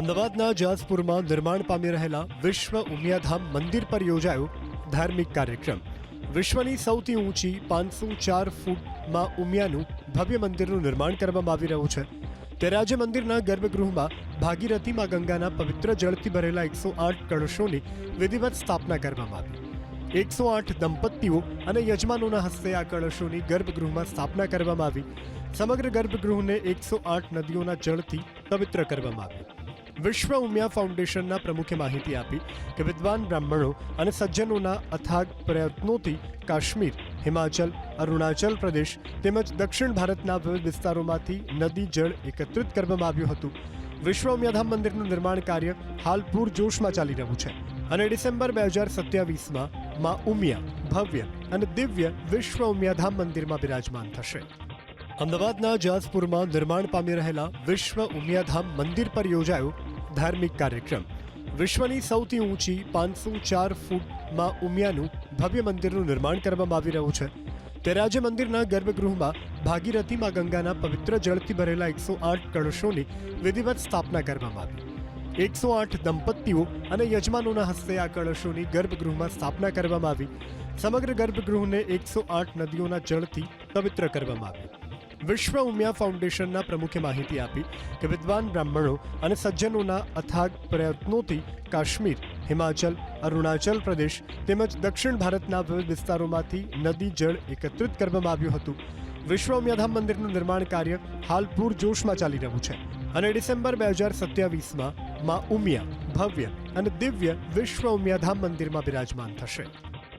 અમદાવાદના જાસપુરમાં નિર્માણ પામી રહેલા વિશ્વ ઉમિયાધામ મંદિર પર યોજાયો ધાર્મિક કાર્યક્રમ. વિશ્વની સૌથી ઊંચી પાંચસો ચાર ફૂટમાં ઉમિયાનું ભવ્ય મંદિરનું નિર્માણ કરવામાં આવી રહ્યું છે. ત્યારે આજે મંદિરના ગર્ભગૃહમાં ભાગીરથી માં ગંગાના પવિત્ર જળથી ભરેલા એકસો આઠ કળશોની વિધિવત સ્થાપના કરવામાં આવી. એકસો આઠ દંપતીઓ અને યજમાનોના હસ્તે આ કળશોની ગર્ભગૃહમાં સ્થાપના કરવામાં આવી. સમગ્ર ગર્ભગૃહને એકસો આઠ નદીઓના જળથી પવિત્ર કરવામાં આવ્યું. વિશ્વ ઉમિયા ફાઉન્ડેશનના પ્રમુખે માહિતી આપી કે વિદ્વાન બ્રાહ્મણો અને સજ્જનોના અથાગ પ્રયત્નોથી કાશ્મીર, હિમાચલ, અરુણાચલ પ્રદેશ તેમજ દક્ષિણ ભારતના વિવિધ વિસ્તારોમાંથી નદી, જળ એકત્રિત કરવામાં આવ્યું હતું. વિશ્વ ઉમિયાધામ મંદિરનું નિર્માણ કાર્ય હાલ પૂરજોશમાં ચાલી રહ્યું છે અને ડિસેમ્બર બે હજાર સત્યાવીસમાં માં ઉમિયા ભવ્ય અને દિવ્ય વિશ્વ ઉમિયાધામ મંદિરમાં બિરાજમાન થશે. અમદાવાદના જાજપુરમાં નિર્માણ પામી રહેલા વિશ્વ ઉમિયાધામ મંદિર પર યોજાયો ધાર્મિક કાર્યક્રમ. વિશ્વની સૌથી ઊંચી પાંચસો ચાર ફૂટમાં ઉમિયાનું ભવ્ય મંદિરનું નિર્માણ કરવામાં આવી રહ્યું છે. ત્યારે આજે મંદિરના ગર્ભગૃહમાં ભાગીરથી માં ગંગાના પવિત્ર જળથી ભરેલા એકસો આઠ કળશોની વિધિવત સ્થાપના કરવામાં આવી. એકસો આઠ દંપતીઓ અને યજમાનોના હસ્તે આ કળશોની ગર્ભગૃહમાં સ્થાપના કરવામાં આવી. સમગ્ર ગર્ભગૃહને એકસો આઠ નદીઓના જળથી પવિત્ર કરવામાં આવ્યું. વિશ્વ ઉમિયા ફાઉન્ડેશનના પ્રમુખે માહિતી આપી કે વિદ્વાન બ્રાહ્મણો અને સજ્જનોના અથાગ પ્રયત્નોથી કાશ્મીર, હિમાચલ, અરુણાચલ પ્રદેશ તેમજ દક્ષિણ ભારતના વિવિધ વિસ્તારોમાંથી નદી, જળ એકત્રિત કરવામાં આવ્યું હતું. વિશ્વ ઉમિયાધામ મંદિરનું નિર્માણ કાર્ય હાલ પૂરજોશમાં ચાલી રહ્યું છે અને ડિસેમ્બર બે હજાર સત્યાવીસમાં માં ઉમિયા ભવ્ય અને દિવ્ય વિશ્વ ઉમિયાધામ મંદિરમાં બિરાજમાન થશે.